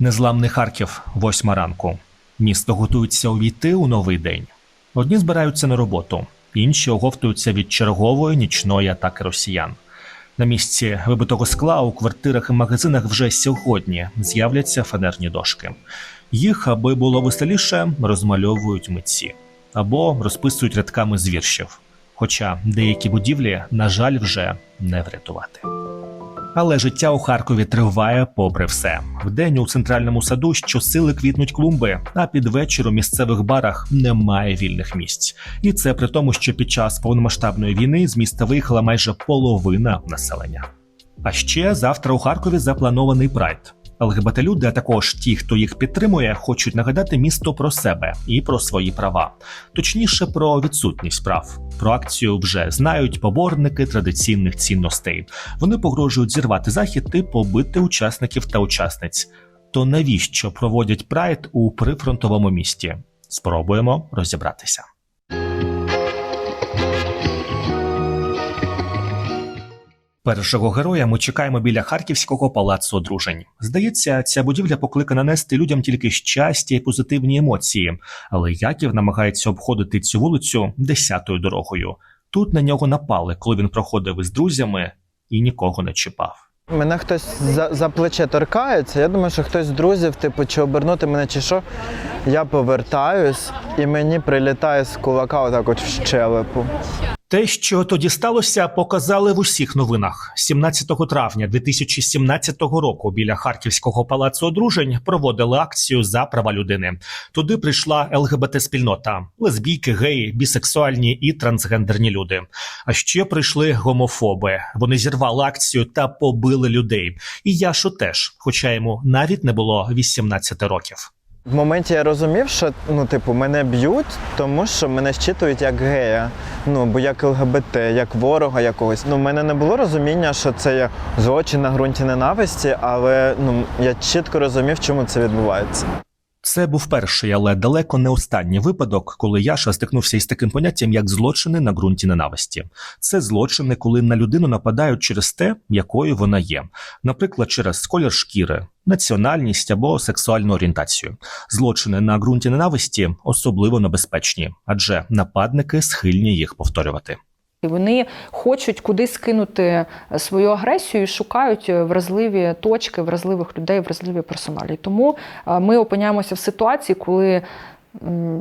Незламний Харків, восьма ранку. Місто готується увійти у новий день. Одні збираються на роботу, інші оговтуються від чергової нічної атаки росіян. На місці вибитого скла у квартирах і магазинах вже сьогодні з'являться фанерні дошки. Їх, аби було веселіше, розмальовують митці або розписують рядками з віршів. Хоча деякі будівлі, на жаль, вже не врятувати. Але життя у Харкові триває попри все. Вдень у центральному саду щосили квітнуть клумби, а під вечір у місцевих барах немає вільних місць. І це при тому, що під час повномасштабної війни з міста виїхала майже половина населення. А ще завтра у Харкові запланований прайд. ЛГБТ-люди, а також ті, хто їх підтримує, хочуть нагадати місто про себе і про свої права, точніше про відсутність прав. Про акцію вже знають поборники традиційних цінностей. Вони погрожують зірвати захід і побити учасників та учасниць. То навіщо проводять прайд у прифронтовому місті? Спробуємо розібратися. Першого героя ми чекаємо біля харківського палацу одружень. Здається, ця будівля покликана нести людям тільки щастя і позитивні емоції, але Яків намагається обходити цю вулицю десятою дорогою. Тут на нього напали, коли він проходив із друзями і нікого не чіпав. Мене хтось за, за плече торкається. Я думаю, що хтось з друзів, типу, чи обернути мене, чи що. Я повертаюсь, і мені прилітає з кулака отак от в щелепу. Те, що тоді сталося, показали в усіх новинах. 17 травня 2017 року біля харківського палацу одружень проводили акцію за права людини. Туди прийшла ЛГБТ-спільнота, лесбійки, геї, бісексуальні і трансгендерні люди. А ще прийшли гомофоби. Вони зірвали акцію та побили людей. І Яшу теж, хоча йому навіть не було 18 років. В моменті я розумів, що ну, типу, мене б'ють, тому що мене щитують як гея, ну бо як ЛГБТ, як ворога якогось. Ну, в мене не було розуміння, що це є злочин на ґрунті ненависті, але ну я чітко розумів, чому це відбувається. Це був перший, але далеко не останній випадок, коли Яша стикнувся із таким поняттям, як злочини на ґрунті ненависті. Це злочини, коли на людину нападають через те, якою вона є, наприклад, через колір шкіри, національність або сексуальну орієнтацію. Злочини на ґрунті ненависті особливо небезпечні, адже нападники схильні їх повторювати. І вони хочуть кудись кинути свою агресію і шукають вразливі точки, вразливих людей, вразливі персоналі. Тому е, ми опиняємося в ситуації, коли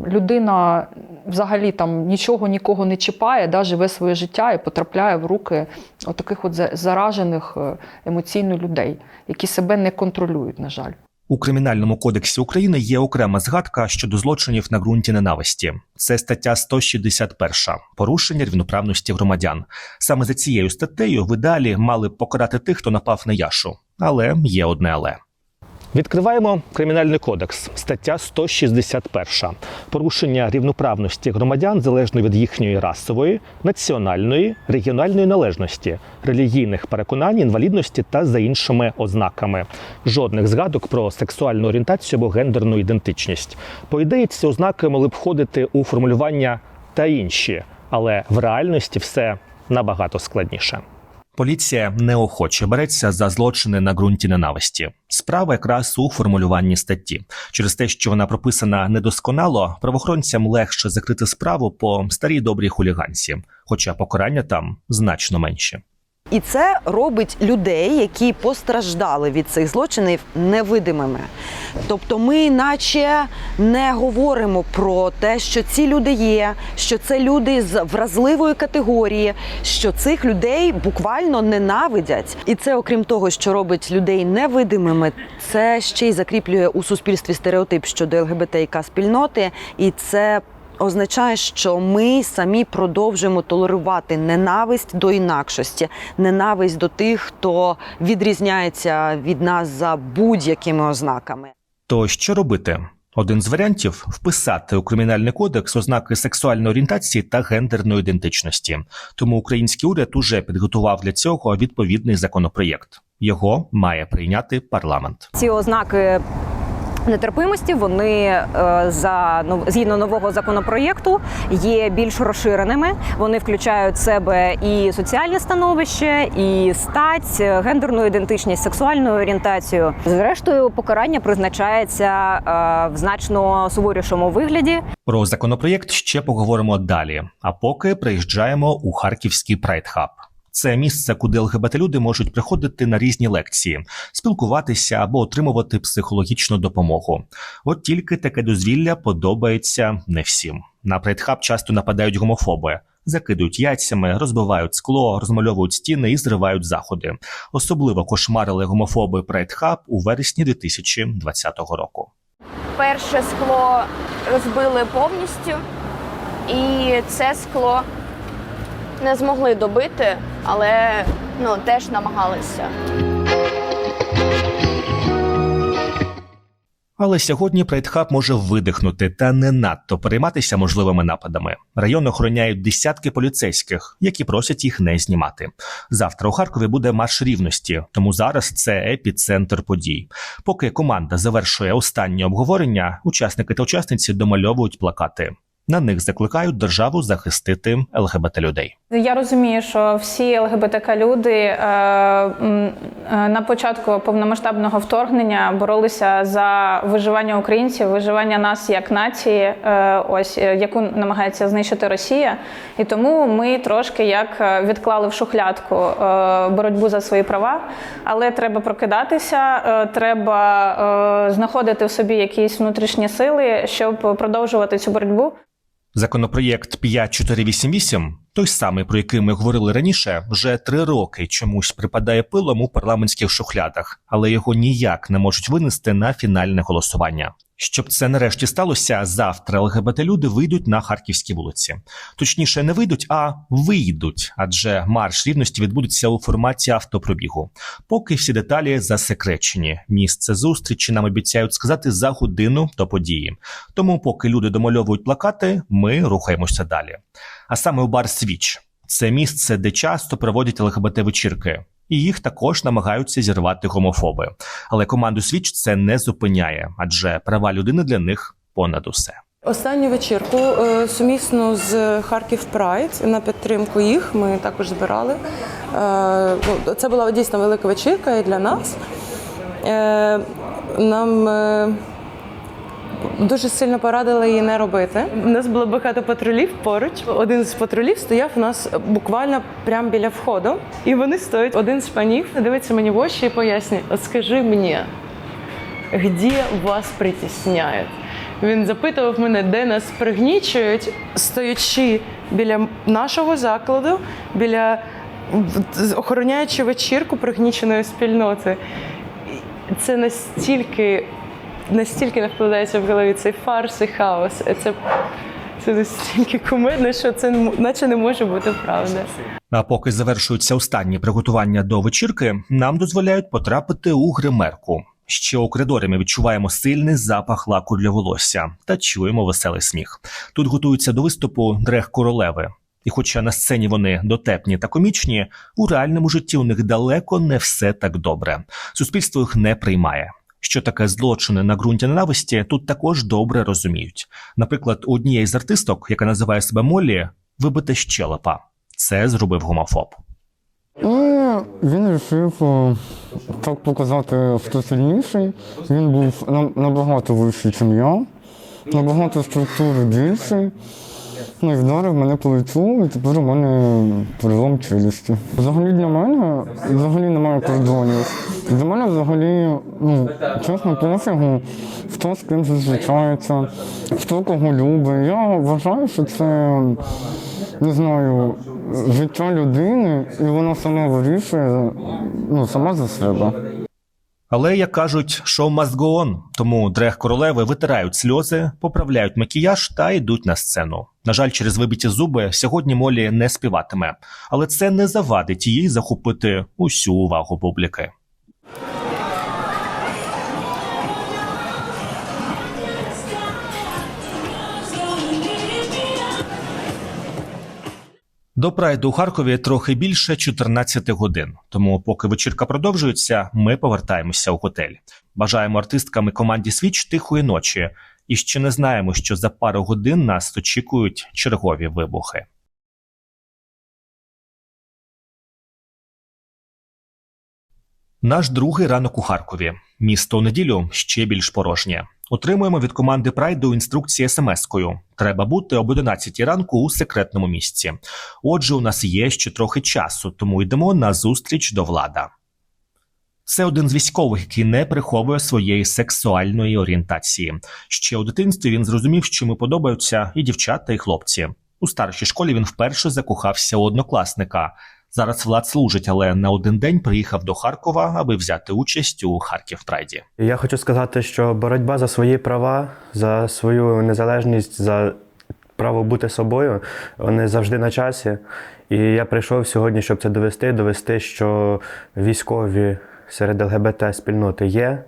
людина взагалі там нічого нікого не чіпає, да, живе своє життя і потрапляє в руки отаких от за- заражених е, емоційно людей, які себе не контролюють, на жаль. У кримінальному кодексі України є окрема згадка щодо злочинів на ґрунті ненависті. Це стаття 161 порушення рівноправності громадян. Саме за цією статтею ви далі мали покарати тих, хто напав на Яшу. Але є одне але. Відкриваємо кримінальний кодекс, стаття 161. Порушення рівноправності громадян залежно від їхньої расової, національної, регіональної належності, релігійних переконань, інвалідності та за іншими ознаками. Жодних згадок про сексуальну орієнтацію або гендерну ідентичність. По ідеї, ці ознаки могли б входити у формулювання та інші, але в реальності все набагато складніше. Поліція неохоче береться за злочини на ґрунті ненависті. Справа якраз у формулюванні статті. Через те, що вона прописана недосконало, правоохоронцям легше закрити справу по старій добрій хуліганці, хоча покарання там значно менше. І це робить людей, які постраждали від цих злочинів, невидимими. Тобто, ми, наче, не говоримо про те, що ці люди є, що це люди з вразливої категорії, що цих людей буквально ненавидять. І це, окрім того, що робить людей невидимими, це ще й закріплює у суспільстві стереотип щодо ЛГБТІК спільноти, і це означає, що ми самі продовжуємо толерувати ненависть до інакшості, ненависть до тих, хто відрізняється від нас за будь-якими ознаками. То що робити? Один з варіантів вписати у кримінальний кодекс ознаки сексуальної орієнтації та гендерної ідентичності. Тому український уряд уже підготував для цього відповідний законопроєкт. Його має прийняти парламент. ці ознаки нетерпимості вони е, за згідно нового законопроєкту є більш розширеними. Вони включають в себе і соціальне становище, і стать, е, гендерну ідентичність, сексуальну орієнтацію. Зрештою, покарання призначається е, в значно суворішому вигляді. Про законопроєкт ще поговоримо далі. А поки приїжджаємо у Харківський прайдхаб. Це місце, куди ЛГБТ-люди можуть приходити на різні лекції, спілкуватися або отримувати психологічну допомогу. От тільки таке дозвілля подобається не всім. На прайдхаб часто нападають гомофоби, закидують яйцями, розбивають скло, розмальовують стіни і зривають заходи. Особливо кошмарили гомофоби прайдхаб у вересні 2020 року. перше скло розбили повністю, і це скло не змогли добити, але ну, теж намагалися. Але сьогодні Прайдхаб може видихнути та не надто перейматися можливими нападами. Район охороняють десятки поліцейських, які просять їх не знімати. Завтра у Харкові буде марш рівності, тому зараз це епіцентр подій. Поки команда завершує останнє обговорення, учасники та учасниці домальовують плакати. На них закликають державу захистити ЛГБТ людей. Я розумію, що всі ЛГБТК люди е, е, на початку повномасштабного вторгнення боролися за виживання українців, виживання нас як нації, е, ось яку намагається знищити Росія. І тому ми трошки як відклали в шухлядку боротьбу за свої права. Але треба прокидатися, треба знаходити в собі якісь внутрішні сили, щоб продовжувати цю боротьбу. Законопроєкт 5488, той самий, про який ми говорили раніше, вже три роки чомусь припадає пилом у парламентських шухлядах, але його ніяк не можуть винести на фінальне голосування. Щоб це нарешті сталося, завтра ЛГБТ-люди вийдуть на харківські вулиці. Точніше, не вийдуть, а вийдуть, адже марш рівності відбудеться у форматі автопробігу. Поки всі деталі засекречені. Місце зустрічі нам обіцяють сказати за годину до події. Тому, поки люди домальовують плакати, ми рухаємося далі. А саме у бар Свіч це місце, де часто проводять ЛГБТ-вечірки. І їх також намагаються зірвати гомофоби. Але команду Свіч це не зупиняє, адже права людини для них понад усе. Останню вечірку е, сумісно з Харків Прайд на підтримку їх ми також збирали. Е, ну, Це була дійсно велика вечірка і для нас. Е, Нам дуже сильно порадили її не робити. У нас було багато патрулів поруч. Один з патрулів стояв у нас буквально прямо біля входу. І вони стоять. Один з панів дивиться мені в очі і пояснює: от скажи мені, де вас притісняють? Він запитував мене, де нас пригнічують, стоячи біля нашого закладу, біля охороняючи вечірку пригніченої спільноти. Це настільки, настільки не вкладається в голові цей фарс і хаос. Це, це настільки кумедно, що це наче не може бути правда. А поки завершуються останні приготування до вечірки, нам дозволяють потрапити у гримерку. Ще у коридорі ми відчуваємо сильний запах лаку для волосся та чуємо веселий сміх. Тут готуються до виступу дрех королеви. І хоча на сцені вони дотепні та комічні, у реальному житті у них далеко не все так добре. Суспільство їх не приймає. Що таке злочини на ґрунті ненависті, тут також добре розуміють. Наприклад, у однієї з артисток, яка називає себе Моллі, вибите щелепа. Це зробив гомофоб. І він вирішив е, так показати, хто сильніший. Він був на- набагато вищий, ніж я, набагато структури більший. Ну і вдарив мене по лицю, і тепер у мене перелом челюсті. Взагалі для мене взагалі немає кордонів. Для мене взагалі, ну, чесно, пофігу, хто з ким зустрічається, хто кого любить. Я вважаю, що це не знаю, життя людини, і вона сама вирішує ну, сама за себе. Але як кажуть, шоу must тому дрех королеви витирають сльози, поправляють макіяж та йдуть на сцену. На жаль, через вибиті зуби сьогодні Молі не співатиме, але це не завадить їй захопити усю увагу публіки. До прайду у Харкові трохи більше 14 годин. Тому, поки вечірка продовжується, ми повертаємося у готель. Бажаємо артисткам і команді Свіч тихої ночі. І ще не знаємо, що за пару годин нас очікують чергові вибухи. Наш другий ранок у Харкові. Місто у неділю ще більш порожнє. Отримуємо від команди Прайду інструкції смс-кою. Треба бути об 11 ранку у секретному місці. Отже, у нас є ще трохи часу, тому йдемо на зустріч до влада. Це один з військових, який не приховує своєї сексуальної орієнтації. Ще у дитинстві він зрозумів, що йому подобаються і дівчата, і хлопці. У старшій школі він вперше закохався у однокласника. Зараз влад служить, але на один день приїхав до Харкова, аби взяти участь у Харків Прайді. Я хочу сказати, що боротьба за свої права, за свою незалежність, за право бути собою, вони завжди на часі. І я прийшов сьогодні, щоб це довести, довести, що військові серед ЛГБТ спільноти є,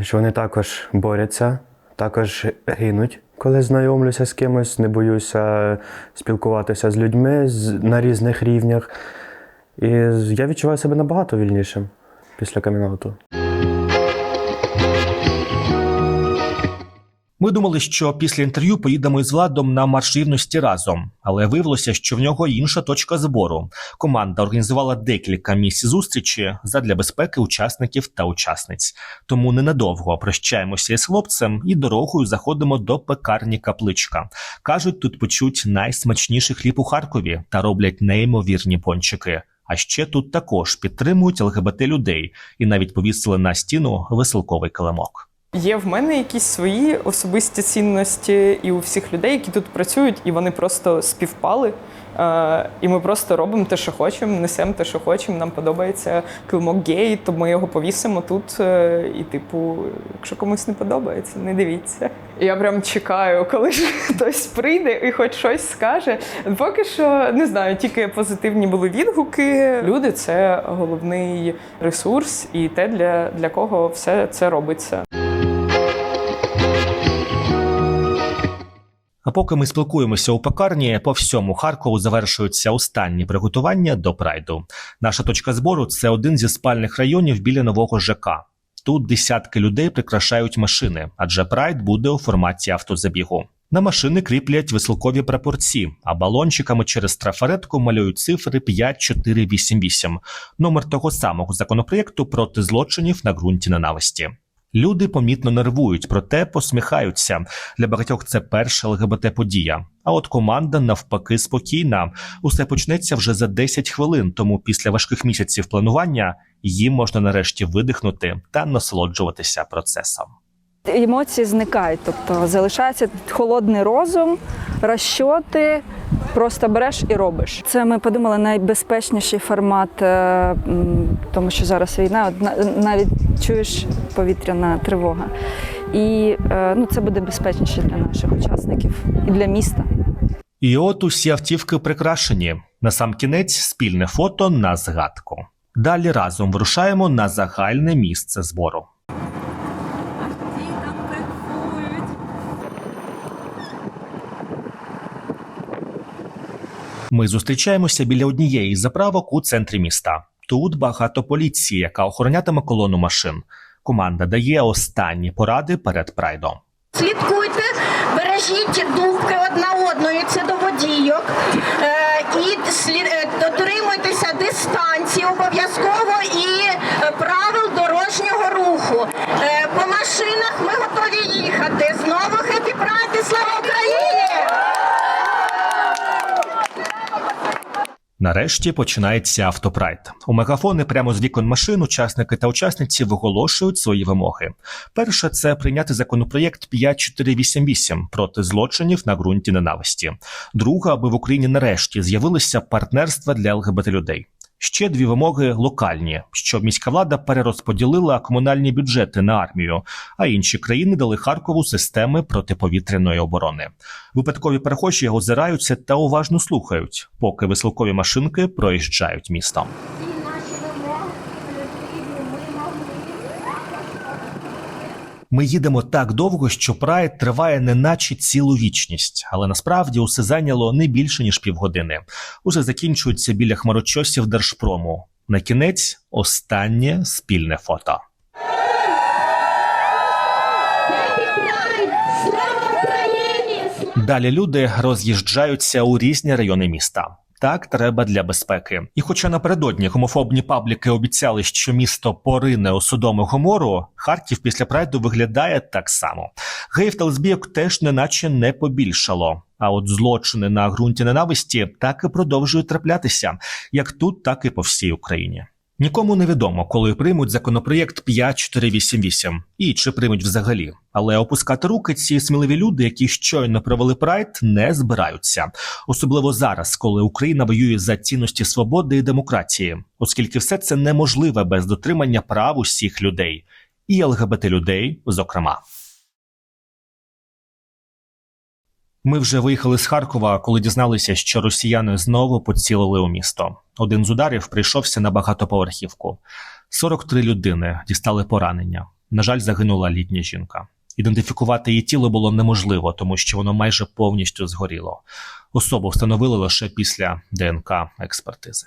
що вони також борються, також гинуть. Коли знайомлюся з кимось, не боюся спілкуватися з людьми на різних рівнях. І я відчуваю себе набагато вільнішим після камінауту. Ми думали, що після інтерв'ю поїдемо із владом на марш рівності разом, але виявилося, що в нього інша точка збору. Команда організувала декілька місць зустрічі задля безпеки учасників та учасниць. Тому ненадовго прощаємося із хлопцем і дорогою заходимо до пекарні капличка. кажуть, тут печуть найсмачніший хліб у Харкові та роблять неймовірні пончики. А ще тут також підтримують ЛГБТ людей і навіть повісили на стіну веселковий килимок. Є в мене якісь свої особисті цінності і у всіх людей, які тут працюють, і вони просто співпали. Е, і ми просто робимо те, що хочемо, несемо те, що хочемо. Нам подобається килмок гей, то ми його повісимо тут. е, І, типу, якщо комусь не подобається, не дивіться. Я прям чекаю, коли ж хтось прийде і хоч щось скаже. Поки що не знаю, тільки позитивні були відгуки. Люди це головний ресурс, і те, для, для кого все це робиться. А поки ми спілкуємося у пекарні, по всьому Харкову завершуються останні приготування до прайду. Наша точка збору це один зі спальних районів біля нового ЖК. Тут десятки людей прикрашають машини, адже прайд буде у форматі автозабігу. На машини кріплять висилкові прапорці, а балончиками через трафаретку малюють цифри 5488, номер того самого законопроєкту проти злочинів на ґрунті ненависті. Люди помітно нервують, проте посміхаються. Для багатьох це перша ЛГБТ-подія. А от команда навпаки спокійна. Усе почнеться вже за 10 хвилин, тому після важких місяців планування їм можна нарешті видихнути та насолоджуватися процесом. Емоції зникають, тобто залишається холодний розум, розчоти, просто береш і робиш. Це ми подумали найбезпечніший формат, е, тому що зараз війна, навіть чуєш повітряна тривога. І е, ну, це буде безпечніше для наших учасників і для міста. І от усі автівки прикрашені. Насамкінець спільне фото на згадку. Далі разом вирушаємо на загальне місце збору. Ми зустрічаємося біля однієї з заправок у центрі міста. Тут багато поліції, яка охоронятиме колону машин. Команда дає останні поради перед прайдом. Слідкуйте, бережіть думки одна одної, це до водійок. Е, і е, дотримуйтеся дистанції обов'язково і е, правил дорожнього руху. По машинах ми готові їхати. Знову хеппі прайд і слава Україні! Нарешті починається автопрайд. У мегафони прямо з вікон машин учасники та учасниці виголошують свої вимоги. Перше це прийняти законопроєкт 5488 проти злочинів на ґрунті ненависті. Друга, аби в Україні нарешті з'явилися партнерства для ЛГБТ людей. Ще дві вимоги локальні, щоб міська влада перерозподілила комунальні бюджети на армію, а інші країни дали Харкову системи протиповітряної оборони. Випадкові перехожі озираються та уважно слухають, поки висилкові машинки проїжджають містом. Ми їдемо так довго, що прайд триває неначе цілу вічність, але насправді усе зайняло не більше ніж півгодини. Усе закінчується біля хмарочосів держпрому. На кінець останнє спільне фото. Далі люди роз'їжджаються у різні райони міста. Так треба для безпеки. І хоча напередодні гомофобні пабліки обіцяли, що місто порине у судому гомору, Харків після прайду виглядає так само. Геїв та лесбійок теж неначе не побільшало. А от злочини на ґрунті ненависті так і продовжують траплятися, як тут, так і по всій Україні. Нікому не відомо, коли приймуть законопроєкт 5488 і чи приймуть взагалі. Але опускати руки ці сміливі люди, які щойно провели прайд, не збираються, особливо зараз, коли Україна воює за цінності свободи і демократії, оскільки все це неможливе без дотримання прав усіх людей, і ЛГБТ людей, зокрема. Ми вже виїхали з Харкова, коли дізналися, що росіяни знову поцілили у місто. Один з ударів прийшовся на багатоповерхівку. 43 людини дістали поранення. На жаль, загинула літня жінка. Ідентифікувати її тіло було неможливо, тому що воно майже повністю згоріло. Особу встановили лише після ДНК експертизи.